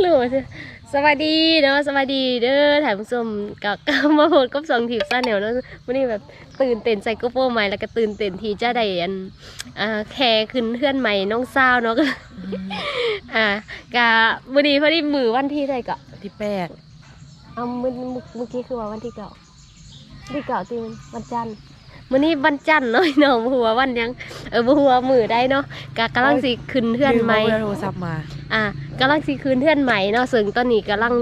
หรือว่าจะสวัสดีเนาะสวัสดีเด้อถ่ายผู้ชมกับกับมาโหดกับสองทีบซ่าแนวเนาะวันนี้แบบตื่นเต้นใส่กระโปรงใหม่แล้วก็ตื่นเต้นที่จะได้อันอ่าแคร์ขึ้นเพื่อนใหม่น้องสาวเนาะก็อ่ากะวันนี้พอดีมือวันที่ใดก็ที่แปดเอาเมื่อเมื่อกี้คือว่าวันที่เก่าวันที่เก่าที่มันวันจันทร์ มื้อนี้วันจันทร์เนาะเนาะบ่ฮู้ว่าวันหยังเออบ่ฮู้ว่ามือได้เนาะกะกำลังสิขึ้นเพื่อนใหม่ลืาโทรศัพท์มาอะกำลังสิคืนเพื่อนใหม่เนาะซึ่งตอนนี้กำลัง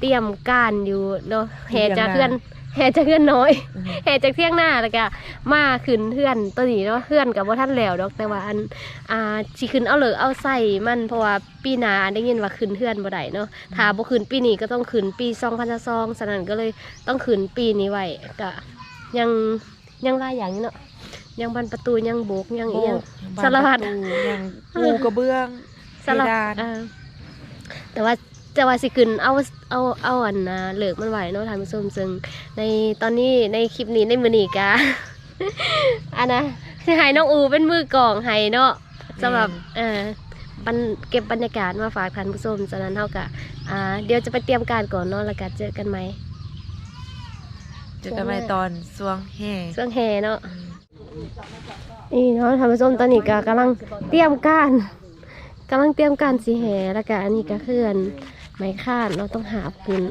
เตรียมการอยู่เนาะแห่จากเพื่อนแห่จากเพื่อนน้อยแห่จากเที่ยงหน้าแล้วก็มาขึ้นเพื่อนตอนนี้เนาะเพื่อนกับว่าท่านแล้วดอกแต่ว่าอันอ่าสิขึ้นเอาเหลือเอาใส่มันเพราะว่าปีหน้าได้ยินว่าขึ้นเพื่อนบ่ได้เนาะถ้าบ่ขึ้นปีนี้ก็ต้องขึ้นปี2022ฉะนั้นก็เลยต้องขึ้นปีนี้ไว้ก็ยัง ยังหลายอย่างอยู่เนาะยังบันประตูยังโบกยังอีหยังบ้นสารพัดปะตูยังปูกระเบื้องสำหรับเพดานอ่าแต่ว่าจะว่าสิขึ้นเอาเอาเอาอันนะเหลือกมันไหวเนาะทานผู้ชมซึ่งในตอนนี้ในคลิปนี้ในมือนีกาอันนะสิให้น้องอูเป็นมือกลองให้เนาะสำหรับเอ่อบันเก็บบรรยากาศมาฝากท่านผู้ชมฉะนั้นเท่ากับอ่าเดี๋ยวจะไปเตรียมการก่อนเนาะแล้วก็เจอกันไหม เจอกันใหม่ตอนสวงแห่ช่วงแฮเนาะนี่เนาะท่านผู้ชมตอนนี้ก็กำลังเตรียมการกำลังเตรียมการสีแหแล้วก็อันนี้ก็คืออันไม้คาดเราต้องหาพื้น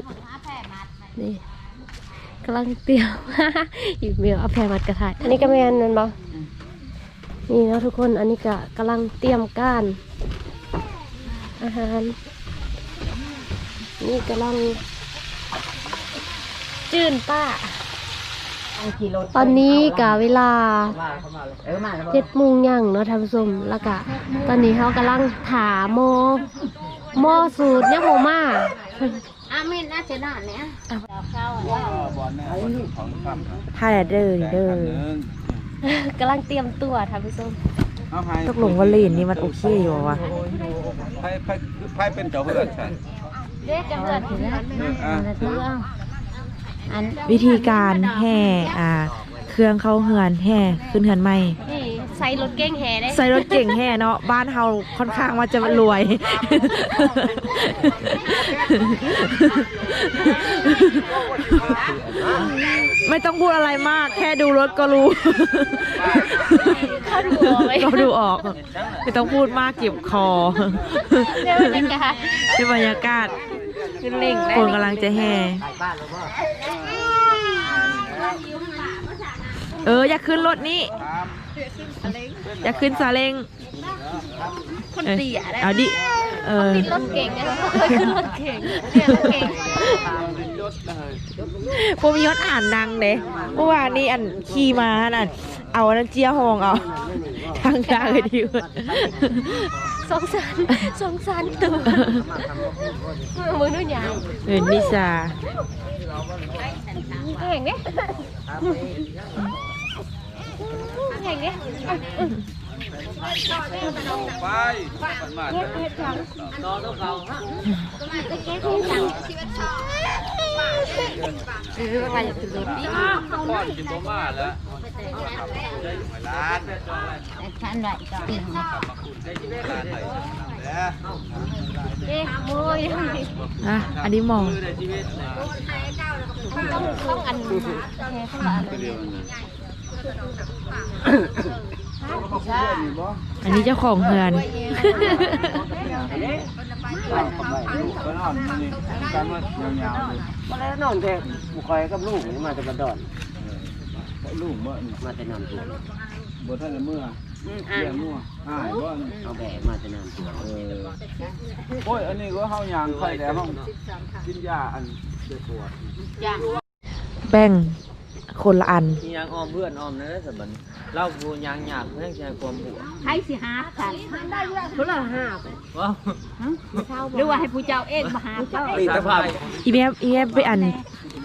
นี่กำลังเตรียม อีกเมียวเอาแพรมัดกระถายอันนี้ก็แมนนั่นบ่นี่เนาะทุกคนอันนี้ก็กำลังเตรียมการอาหาร นี่กำลังจื่นป้า ตอนนี้กะเวลาเจ็ดโมงย่างเนาะท่านผู้ชมแล้วก็ตอนนี้เขากำลังถาโมโมสูตรยังโมมาอามินน่าจะน่าเนี่ยถ่ายเด้อเด้อกำลังเตรียมตัวท่านผู้ชมตกลงว่าเลนนี่มันโอเคอยู่วะไพ่ไพ่ไพ่เป็นเจ้าเพื่อนฉันเด็กจังเลยอะเรื่อง อันวิธีการแห่อ่าเครื่องเข้าเหือนแห่ขึ้นเหือนใหม่ นี่ใส่รถเก้งแห่ได้ใส่รถเก่งแห่เนาะบ้านเฮาค่อนข้างว่าจะรวย ไม่ต้องพูดอะไรมาก แค่ดูรถก็รู้เข้าดูเอาไว้ก็ดูออก ไม่ต้องพูดมากเจ็บคอเดี๋ยวบรรยากาศที่บรรยากาศคนกำลังจะแห่ เออ อยากขึ้นรถนี้อยากขึ้นซาเล้งคนเตียได้เอาดิเออติดรถเก่งนะขึ้นรถเก่งเนี่ยรถเก่งผมมียศอ่านนางเด้เมื่อวานนี้อันขี่มานั่นเอาอันนั้นเจียหองเอาทางทางเลยดิวสงสารสงสารตัวมือนุ่นยาวเห็นนิสาแข่งเนี่ย แข่งเนี่ยไปมันมาคือว่าอยากขึ้นรถดิก้อนกินตัวมาแล้วร้านฉันไหวก่อนร้านไหนแล้วเอ๊ะโมยอะอันนี้มองคือในชีวิตนะต้องต้องอันแค่ข้างหลังเดียวนะอันนี้เจ้าของเฮือนก็น อนนี่การว่ายาวๆเลยมาแล้วนอนแต่บุคอยกับลูกนี่มาแต่บันดอนลูกเมื่อนี่มาแต่นอนตัวบนท่านเมื่อเยี่ยมั่วหายบ่เอาแบกมาแต่นอนตัวเออโอ้ยอันนี้ก็เฮายางไข่แต่ห้องกินยาอันเดือดปวดแบ่ง คนละอันมียางออมเพื่อนออมนั่นแหละสบันเล่าบูยางหยาบเพื่อนใช้ความหัวให้สิหาฉันคนละห้าว้าวหรือว่าให้ผู้เจ้าเองมาหาเจ้าตีตะภาพอีแมอีแมไปอัน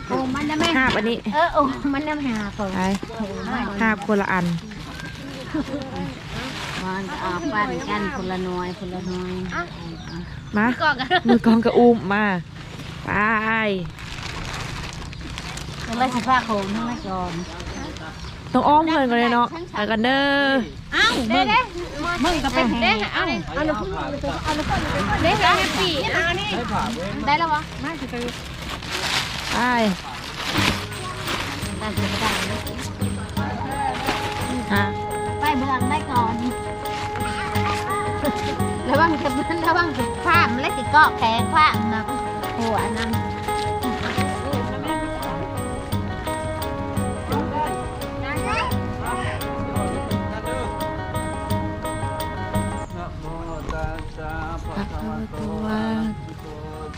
โอ้มันนะแม่หาบอันนี้เออโอ้มันนะหาเขาไปหาบคนละอันมันอาปั้นกันคนละน้อยคนละน้อยมาก่อนกันมือกองกระอุ้มมาไป คนละสิบห้าโคงทั้งนั้นก่อนต้องอ้อมเพื่อนกันเลยเนาะไปกันเด้อเอ้าเด้เด้มึงก็ไปแห่เด้เอาเนี่ยเอาหนูเอาหนูเอาหนูเด้เอาปีเอาเนี่ยผ่าเว้ยได้แล้ววะไปได้สิไม่ได้อะไปเบื้องได้ก่อนระวังจะระวังจะข้ามและสิเกาะแขนข้ามนะหัวนั่น โตอะระหะโต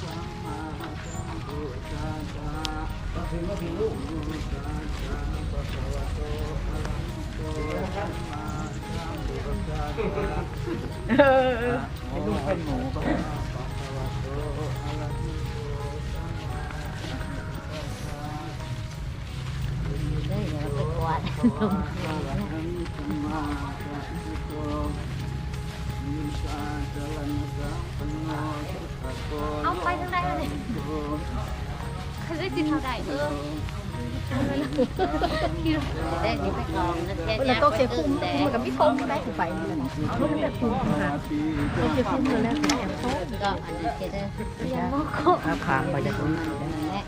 สัมมาสัมพุทธัสสะให้ลูกเป็นหมูก็ได้ภะคะวะโตอะระหะโตสัมมาสัมพุทธัสสะ เดี๋ยวไปกวาดลง เอาไปทางใดเลยเขาได้จิตเท่าใดเออได้นี่ไปกองนะแค่แล้วโตเสียคุ้มมันกับพี่คงได้ถูกไปนี่แหละลูกแบบคุ้มค่ะเสียคุ้มเลยแล้วแอบโต๊ะก็อันนี้จะได้อาคาไปจะคุ้มและ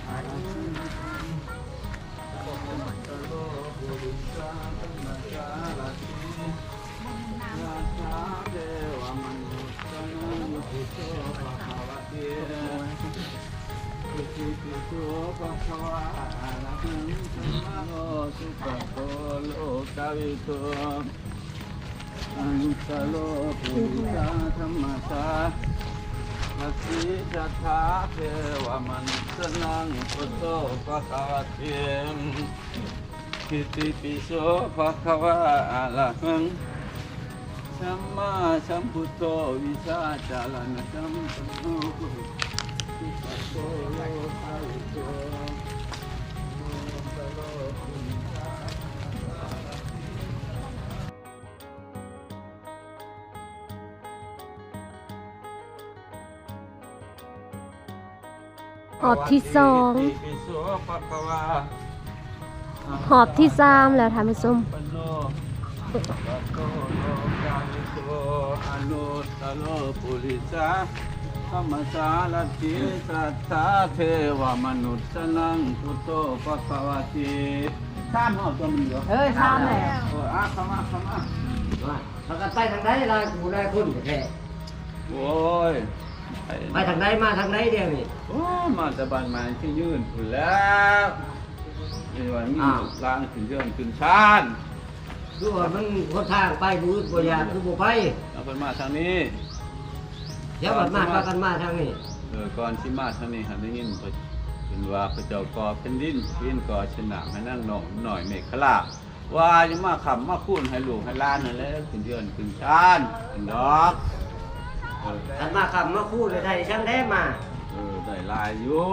อันตโลปุริสาธรรมสามัสสิจัตถาเทวมนุสนังพุโธภะคะวะเทมกิติปิโสภะคะวะอะระหัง สัมมาสัมพุทโธวิชาจารณะสัมปันโนสุปโตโลภะวิโตอันตโลปุริสาหอบที่สอง หอบที่สามแล้วทำให้ส้มป โนปัตโตโลกาลิโกอนุตตโลปุริสาธรรมสารติสัทธาเทวมนุษย์สนังพุทโธปะคะวะติสามหอบตัวมันเหรอเอ้ยซ้ำเลยเอออะเข้ามาเข้ามาว่าถ้ากันไปทางใดลายกูได้คนแท้โอ้ยไปไปทางใดมาทางใดเดียวนี่โอ้มาแตะบานมาที่ยื่นผุนแล้วนี่ว่ามีล้างขึ้นเยื่นขึ้นชาน คือว่ามันคนทางไปบูดบ่อยากคือบ่ไปเอาเป็นมาทางนี้ เดี๋ยวบัดมาพากันมาทางนี้เออก่อนที่มาทางนี้หันได้ยินพระเป็นว่าพระเจ้าก่อแผ่นดินเพียนก่อชนะให้นั่งหน่องหน่อยเมฆขลาว่าจะมาขำมาคุ้นให้ลูกให้หล้านนั่นแหละขึ้นเดือนขึ้นชานขึ้นดอกเออกันมาคำมาคู่เลยได้จังได้มาเออได้หลายอยู่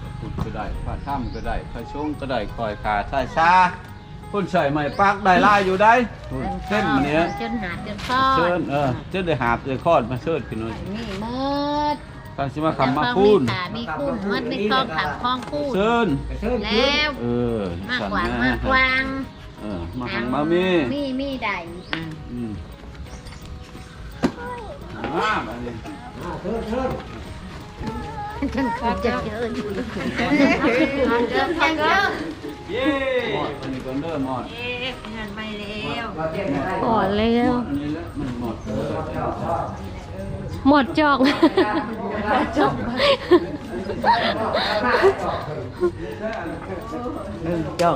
พระพุทธก็ได้พระธรรมก็ได้พระชงฆ์ก็ได้คอยขาใช่ชา คนใส่ไม้ปักได้หลายอยู่ได้เส้นเนี้ยจนหาจนข้อเชิญเออเชิญได้หาบได้คอดมาเชิญขึ้นหน่อยนี่มืดการสิมาขำมาคุ้นขามีคุ้นมืดมีคลองขับคลองคู่เชิญเชิญขึ้นแล้วเออมากสั่นกว่าแม่มากกวางเออมาหังมามีมีมีใดอืมมาบัดนี้อ่าเชิญเชิญจนเขาจะเจออยู่เจอกัน เยอะเย้อันนี้ก็เริ่มหมดว่าเที่ยงได้ก่อนแล้วอันนี้แล้วมันหมดเออหมดจอกจ่อ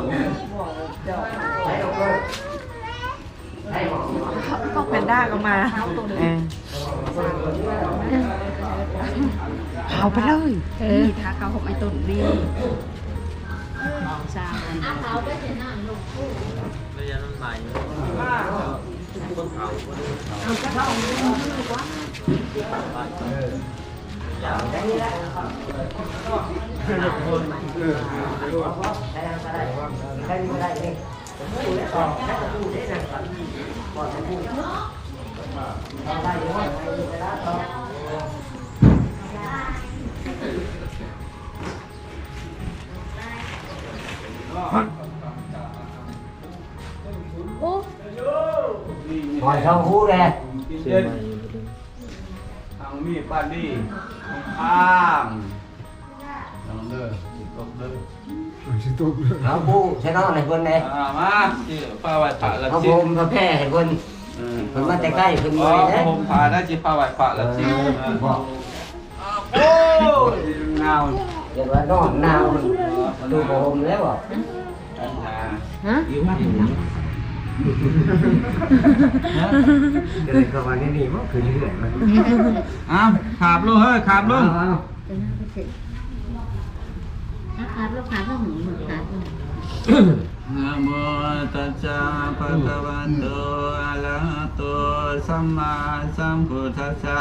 งก็แพนด้าก็มาเออเอาไปเลยเออทาเขาหกไอ้ตุ่น ดีสามระยะน้ำใหม่ หอยช่องคู่เลยเช่นทางมีดปานีข้ามลองเด้อตกเด้อเอาผู้ชนะให้เพิ่นแน่อ่ามาที่ป้าไหว้พระละเอาสิผมพระแพ้ให้เพิ่นอืมเพิ่นมาแต่ใกล้เพิ่นอ๋บ่อได้ผมพาได้ที่ป้าไหว้พระละสิบอกโอ้ยเงาเดี๋ยวว่านอนหนาว มันดูผมแล้วบ่อันนาฮะอยู่บ้านผมเดินเข้ามาในนี่บ่คือเรื่อยมันอ้าวขาบลงเฮ้ยขาบลงเอานะครับลูกค้าก็หึงเหมือนกันนะโมตัสสะภะคะวะโตอะระหะโตสัมมาสัมพุทธัสสะ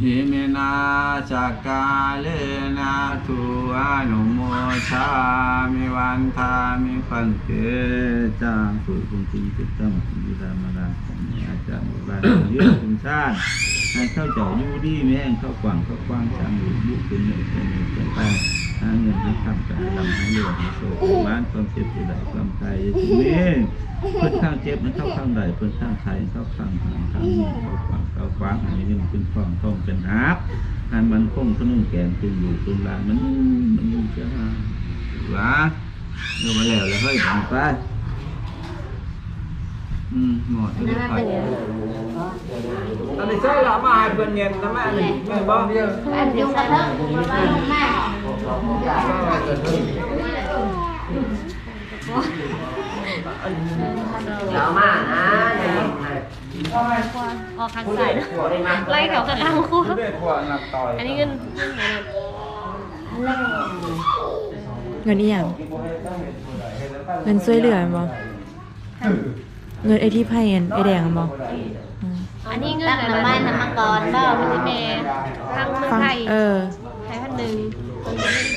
หิมินาจักกาเลนะทุอานุโมชามิวันทามิพันเกจางสุคุณจริงจิตตั้งมีธรรมราของอาจารย์บ้านเยอะคุณชาติให้เข้าเจ้าอยู่ดีแม่งเข้ากว่างเข้ากว้างช่างอยู่ยุคเป็นเนื้อเป็นเงินเป็นไป หาเงินให้ทำการลำให้เหลือให้โชคบ้านความเจ็บอยู่ใดความตายอยู่นี่เพื่อนข้างเจ็บมันเข้าข้างใดเพื่อนข้างไทยเข้าข้างหางข้างนี้เข้ากว้างเข้ากว้างอันนี้มันเป็นฟองทองเป็นฮับอันมันคงขนุ่งแกนตึงอยู่ตึงลานมันมันจะหาวะเดี๋ยวมาแล้วแล้วเฮ้ยไปไป อืมหมดแล้วไปอันนี้ใช่ละมาให้เพิ่นเงินนะแม่นี่แม่บ่เดียวอันเดียวกันเนาะแม่อย่ามานะอย่ามาออกข้างซ้ายเนอะไล่เขาข้างๆคู่เรียกว่านักต่อยอันนี้เงินเงินอีหยังเงินช่วยเหลือบ่ เงินไอที่ไพ่อันไอแดงบ่อืมอันนี้เงินตั้งน้ำไม้น้ำมังกรบ่มันจะเมย์ทางเมืองฟังไทยเออไทยพันหนึ่ง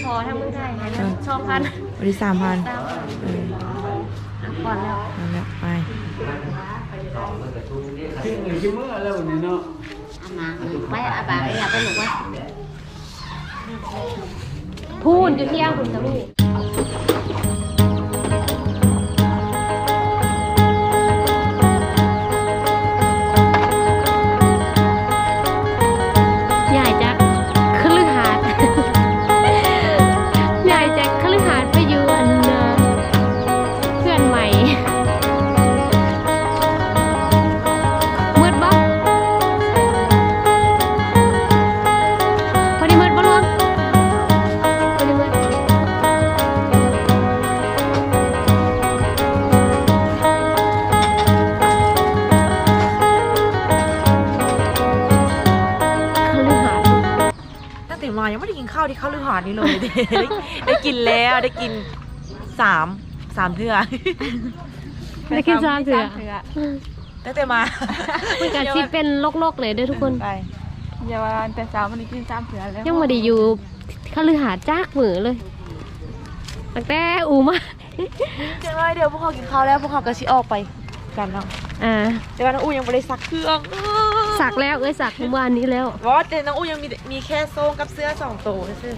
พอทางเมืองไทยไทยสองพันวันที่สามพันสามพันเออก่อนแล้วนั่นแหละไปทิ้งอยู่ที่มือแล้ววันนี้เนาะเอามาไปเอาบาไปเอาไปหนูว่าพูนอยู่เที่ยงคุณกับนี่ใมายังไม่ได้กินข้าวที่ข้าวลือหาดนี่เลยได้ได้กินแล้วได้กินสามสามเทื่อได้กินซามเถื่อตั้งแต่มามันก็สิเป็นโลกๆเลยเด้อทุกคนไปอย่าว่าแต่สาวมันได้กินสามเถื่อแล้วยังมาได้อยู่คฤหาสน์จากมือเลยตั้งแต่อูมาเจ้าเดี๋ยวพวกเขากินข้าวแล้วพวกเขาก็ชิออกไปกันเนาะอ่าแต่ว่าน้องอูยังไม่ได้ซักเครื่อง สักแล้วเอ้ยสักเมื่อวานนี้แล้วเพราะว่าแต่น้องอูยังมีมีแค่โซ่งกับเสื้อสองตัวซื่อ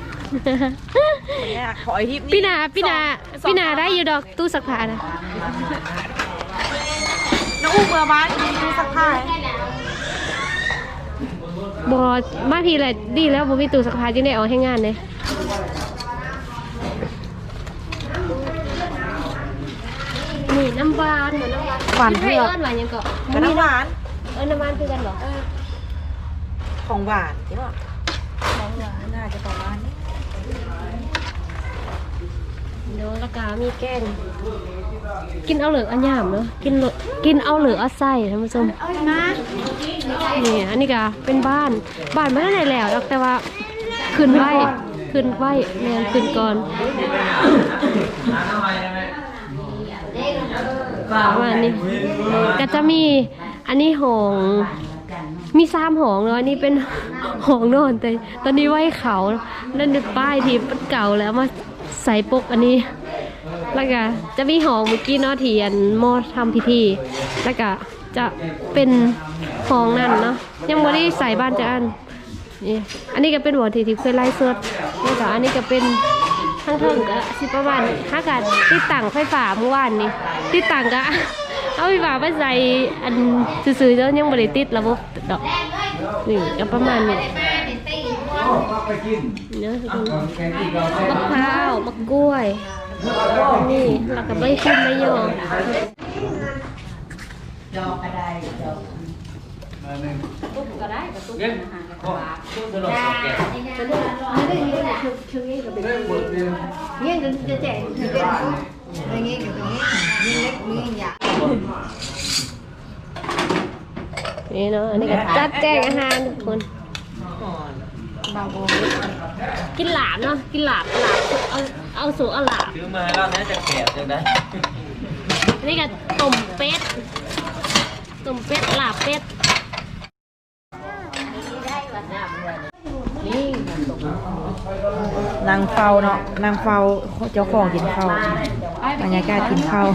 เนี่ยขอไอทิปพี่นาพี่นาสองพี่นาได้อยู่ดอกตู้สักผ้านะน้องอูเมื่อบ้านมีดูซักผ้าให้บอมาพี่แหละดีแล้วบ่มีตู้สักผ้าจึงได้เอาให้งานเลยนี่น้ำหวานเหมือนน้ำหวานหวานพี่เพื่ไทยอกเอิ้นหวานยังเกาะกับน้ำหวานเอิ้นน้ำหวานคือกันเหรอของหวานใช่ป่ะของหวานน่าจะประมาณนี้เดี๋ยวและกามีแกง กินเอาเหลืออันยามเนาะกินเหลือกินเอาเหลือเอาไส้ท่านผู้ชมนี่อันนี้ก็เป็นบ้าน บ้านไม่ได้ไหนแล้วหรอกแต่ว่าขึ้นไหวขึ้นไหวแมนขึ้นก่อนประมาณนี้ก็จะมี อันนี้หองมีสามหองเนาะอันนี้เป็นหองนอนแต่ตอนนี้ไหวเขานั่นเป็นป้ายทีเป็นเก่าแล้วมาใส่ปกอันนี้ แล้วก็จะมีหองเมื่อกี้เนาะที่อันหมอทำพิธี แล้วก็จะเป็นของนั่นเนาะยังบ่ได้ใส่บ้านจะอันนี่อันนี้ก็เป็นหัวที่ที่เคยไล่สดแล้วก็อันนี้ก็เป็นทั้งเทิงก็สิประมาณถ้ากันติดตั้งไฟฟ้าเมื่อวานนี้ติดตั้งก็ เอาไฟฟ้าไปใส่อันซื่อๆแล้วยังบ่ได้ติดระบบดอกนี่ก็ประมาณนี้ไปกินเนาะทุกคนแกงกินเราแซ่มะพร้าวมะกล้วยนี่แล้วก็ใบขึ้นใบโยงเงี้ยพวกผู้สลบแก่เนี่ยจะจะแจกจะเป็นอย่างงี้กับตรงนี้นี่เล็กนี่ใหญ่ นี่เนาะอันนี้ก็จัดแจงอาหารทุกคนกินหลามเนาะกินหลามหลามเอาเอาสูเอาหลามซื้อมาให้เราเนี่ยจะแก่จังได้อันนี้ก็ต้มเป็ดต้มเป็ดลาบเป็ดนางเฝ้าเนาะนางเฝ้าเจ้าของกินข้าวบรรยากาศกินข้าว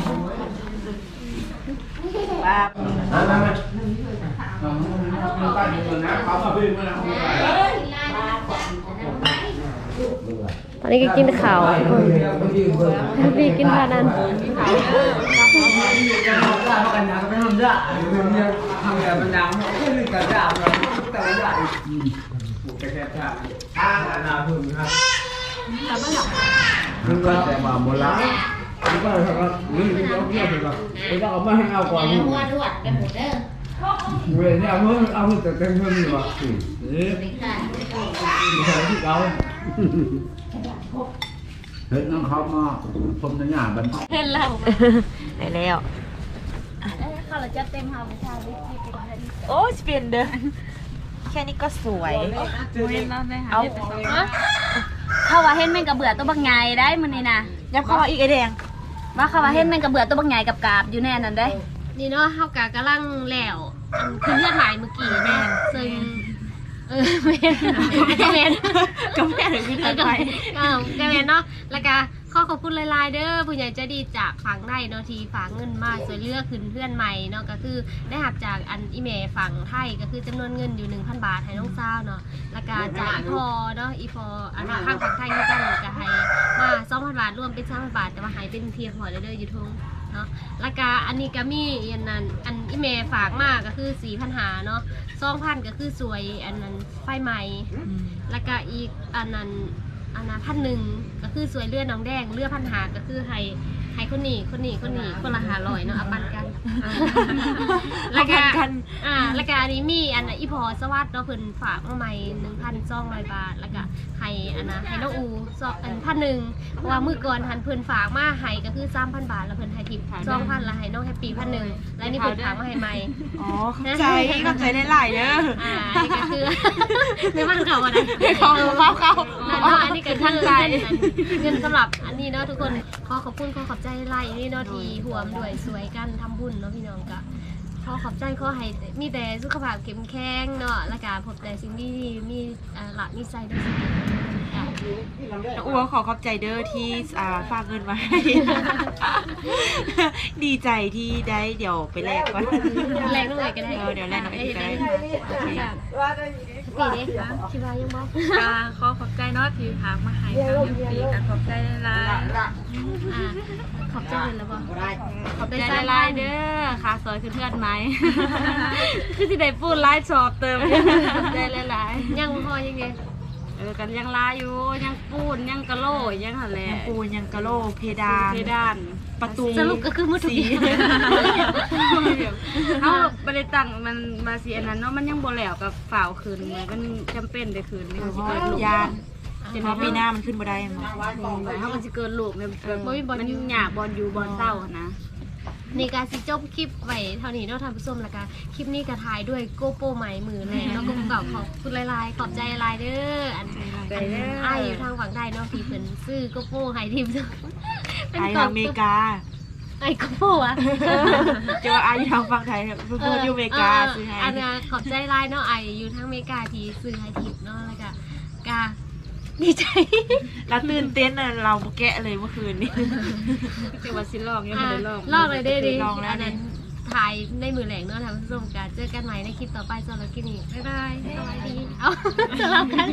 ตอนนี้ก็กินข้าวคนพี่กินทานั้นทำแบบมันดังไม่มีกระดางผูกกระแทกชาอ่านาพึ่งครับมึงก็แต่บาโมละมึงก็ครับมึงก็เที่ยวไปก่อนมึงก็เอามาให้เอาก่อนมึงหัวดวดกันหมดเด้อเว้ยเนี่ยเอาเพิ่มเอาเพิ่มแต่เต็มเพิ่มอยู่อะนี่ค่ะมีใครที่เขาเฮ้ยน้องเขามาผมในหน้าบันเห็นแล้วได้แล้วข้าวเราจะเต็มหาวิชาวิทย์โอ้สเปนเด้อแค่นี้ก็สวยเว้นแล้วได้หาเอา เห็ดไปสองเขาว่าเห็นแมงกระเบื่อตัวบักใหญ่ได้มันนี่นะยับเข้ามาอีกไอแดงว่าเขาว่าเห็นแมงกระเบื่อตัวบักใหญ่กับกาบอยู่แน่นั่นได้นี่เนาะเฮากะกำลังแล้วอันคือเลือดไหลเมื่อกี้แม่ซึ่งเออแม่นแม่นก็แม่หรือพี่เอทัอนก็ไปเออก็แม่นเนาะแล้วก็ข อขอบคุณหลายๆเด้อผู้ใหญ่ใจดีจากฝั่งไทยเนาะที่ฝากเงินมาช่วยเหลือขึ้นเพื่อนใหม่เนาะก็คือได้หับจากอันอีเมลฝั่งไทยก็คือจำนวนเงินอยู่ 1,000 บาทให้น้องเจ้าเนาะแล้วก็จากอีพอเนาะอีพออันข้างฝั่งไทยคือกันก็ให้มา2,000บาทรวมเป็น3,000บาทแต่ว่าให้เป็นเพียงพอเด้ออยู่ทงเนาะแล้วก็อันนี้ก็มีอันนั้นอันอีเมลฝากมาก็คือสี่พันหาเนาะสองพันก็คือสวยอันนั้นไฟใหม่ แล้วก็อีกอันนั้น อันนั้นพันหนึ่งก็คือสวยเลือดน้องแดง เลือดพันหาก็คือให้ให้คนนี้คนนี้คนนี้คนละหาลอยเนาะเอาปันกัน แล้วก็เอาปันกันอ่าแล้วก็อันนี้มีอันน่ะอีพอสวัสดเนาะเพิ่นฝากมาใหม่หนึ่งพันสองร้อยบาท แล้วก็ให้อันนะให้น้องอูสองอันพันหนึ่งเพราะว่ามือก่อนหันเพิ่นฝากมาให้ก็คือสามพันบาท แล้วเพิ่นให้ทิปสองพันแล้วให้น้องแฮปปี้พันหนึ่งแล้วนี่เพิ่นฝากมาให้ใหม่ อ๋อเข้าใจเข้าใจหลายๆเด้ออ่าอันนี้ก็คือ ไม่มั่นเขาอะไรเขาเขาเขานั่นเนาะอันนี้ก็คือเงินเงินสำหรับอันนี้เนาะทุกคนขอขอบคุณขอขอบใจไล่นี่เนาะที่ห่วมด้วยสวยกันทำบุญเนาะพี่น้องก็ขอขอบใจขอให้มีแต่สุขภาพเข้มแข็งเนาะและการพบแต่สิ่งดีๆมีอ่าหลักมีใจด้วยสิอะ น้องอัวขอขอบใจเด้อที่อ่าฝากเงินมาให้ ดีใจที่ได้เดี๋ยวไปแลกก่อน แรงหน่อยก็ได้ เออเดี๋ยวแลกหน่อยก็ได้โอเค นี่เด้คิดว่ายังบ่อ่าขอขอบใจเนาะที่ถามมาให้ทางเอฟซีกันขอบใจหลายอ่าขอบใจเงินแล้วบ่ๆขอบใจหลายๆเด้อค่ะซอยคือเพื่อนไหมคือสิได้พูดไลฟ์ชอบเติมขอบใจหลายยังบ่พอยังไงๆ เออกันยังลายอยู่ยังปูนยังกะโหลยังหันแหละยังปูนยังกะโหลเพดานเพดาน ประตูสรุปก็คือมือทุกอย่างเขาบริตังมันมาเสียนั้นเนาะมันยังบ่แล้วกับฝ่าวคืนเลยมันจำเป็นได้คืนนี่เขาสิเกิดลูกยานเห็นเพไหมราะปีหน้ามันขึ้นมาได้มั้งเขามันสิเกิดลูกเนี่ยแบบมันหยาบบอลอยู่บอลเศร้าอะนะ นี่การสิจบคลิปไว้เท่านี้เนาะท่านผู้ชมและกันคลิปนี้ก็ถ่ายด้วยโกโปรใหม่มือแรงเนาะก็เก่าขอบคุณหลายๆขอบใจหลายๆเด้ออันใจเด้อไอายอยู่ทางฝั่งใต้เนาะที่เพิ่นซื้อโกโปรให้ทีมไอทางอเมริกาไอโกโปรอะเจอไออยู่ทางฝั่งไทยเพิ่งอยู่อเมริกาซื้อให้ อันนี้ขอบใจหลายเนาะไออยู่ทางอเมริกาที่ซื้อให้ทิปเนาะแล้วก็กา ดีใจแล้วตื่นเต้นน่ะเราแกะเลยเมื่อคืนนี้จังหวัดสิลองยังไม่ได้ลองลอกเลยเด้ดิลองแล้วอันนั้นทถ่ายในมือแหลงเนาะท่านผู้ชมกันเจอกันใหม่ในคลิปต่อไปสำหรับคลิปนี้บ๊ายบายสวัสดีเอาสำหรับกัน